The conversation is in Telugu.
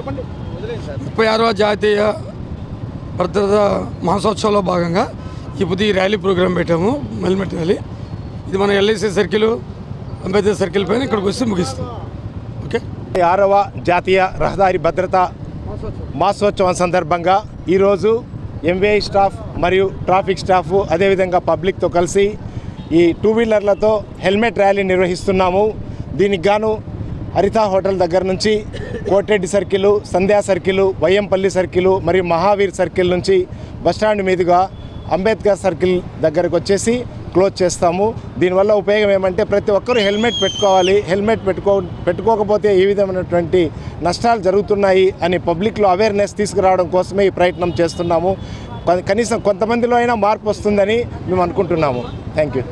చెప్పండి. ముప్పై ఆరవ జాతీయ భద్రతా మహోత్సవంలో భాగంగా ఇప్పుడు ఈ ర్యాలీ ప్రోగ్రాం పెట్టాము హెల్మెట్ ర్యాలీ. ఇది మన ఎల్ఐసి సర్కిల్ అంబేద్కర్ సర్కిల్ పైన ఇక్కడికి వస్తే ముగిస్తాం ఓకే? ఆరవ జాతీయ రహదారి భద్రత మాసోత్సవం సందర్భంగా ఈరోజు ఎంవీఐ స్టాఫ్ మరియు ట్రాఫిక్ స్టాఫ్ అదేవిధంగా పబ్లిక్తో కలిసి ఈ టూ వీలర్లతో హెల్మెట్ ర్యాలీ నిర్వహిస్తున్నాము. దీనికి గాను హరిత హోటల్ దగ్గర నుంచి Kotireddy circle Sandhya circle Vayyampalli circle మరియు మహావీర్ సర్కిల్ నుంచి బస్టాండ్ మీదుగా అంబేద్కర్ సర్కిల్ దగ్గరకు వచ్చేసి క్లోజ్ చేస్తాము. దీనివల్ల ఉపయోగం ఏమంటే ప్రతి ఒక్కరూ హెల్మెట్ పెట్టుకోవాలి. హెల్మెట్ పెట్టుకో పెట్టుకోకపోతే ఏ విధమైనటువంటి నష్టాలు జరుగుతున్నాయి అని పబ్లిక్లో అవేర్నెస్ తీసుకురావడం కోసమే ఈ ప్రయత్నం చేస్తున్నాము. కనీసం కొంతమందిలో అయినా మార్పు వస్తుందని మేము అనుకుంటున్నాము. Thank you.